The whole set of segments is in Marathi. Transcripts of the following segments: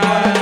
Bye.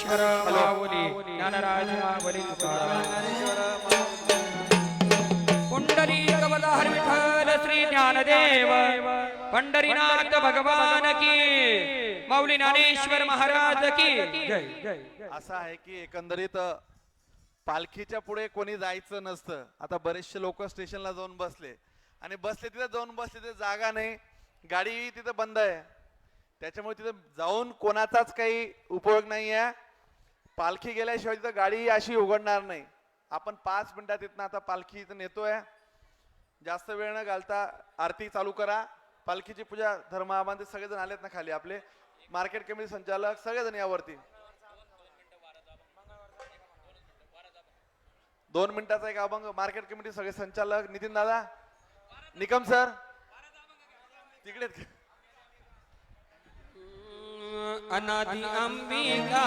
ज्ञानेश्वर माऊली ज्ञानराज माऊली कुंडली कवलहर विठ्ठल श्री ज्ञानदेव पंढरीनाथ भगवान की माऊली ज्ञानेश्वर महाराज की. जय जय असं आहे की एकंदरीत पालखीच्या पुढे कोणी जायचं नसतं. आता बरेचसे लोक स्टेशनला जाऊन बसले. आणि बसले तिथे जाऊन बसले तिथे जागा नाही. गाडी तिथं बंद आहे. त्याच्यामुळे तिथं जाऊन कोणाचाच काही उपयोग नाही आहे पालखी गेल्याशिवाय तिथं गाडी अशी उघडणार नाही. आपण पाच मिनिटात इथनं आता पालखी इथं नेतोय. जास्त वेळ न घालता आरती चालू करा. पालखीची पूजा धर्माबांधे सगळेजण आलेत ना खाली आपले. मार्केट कमिटी संचालक सगळेजण यावरती. दोन मिनिटाचा एक अभंग. मार्केट कमिटी सगळे संचालक नितीन दादा. निकम सर. तिकडेच. अनादि अंबिका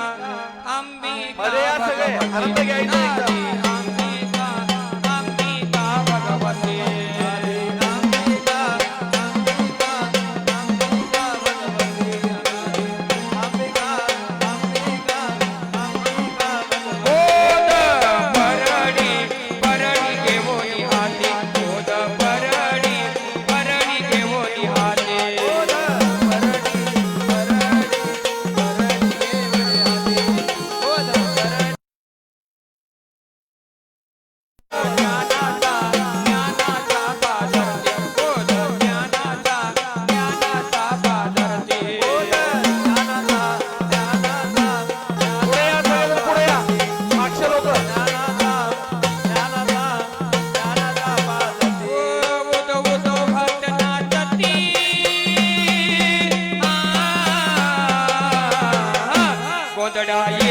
अंबिका દડાઈ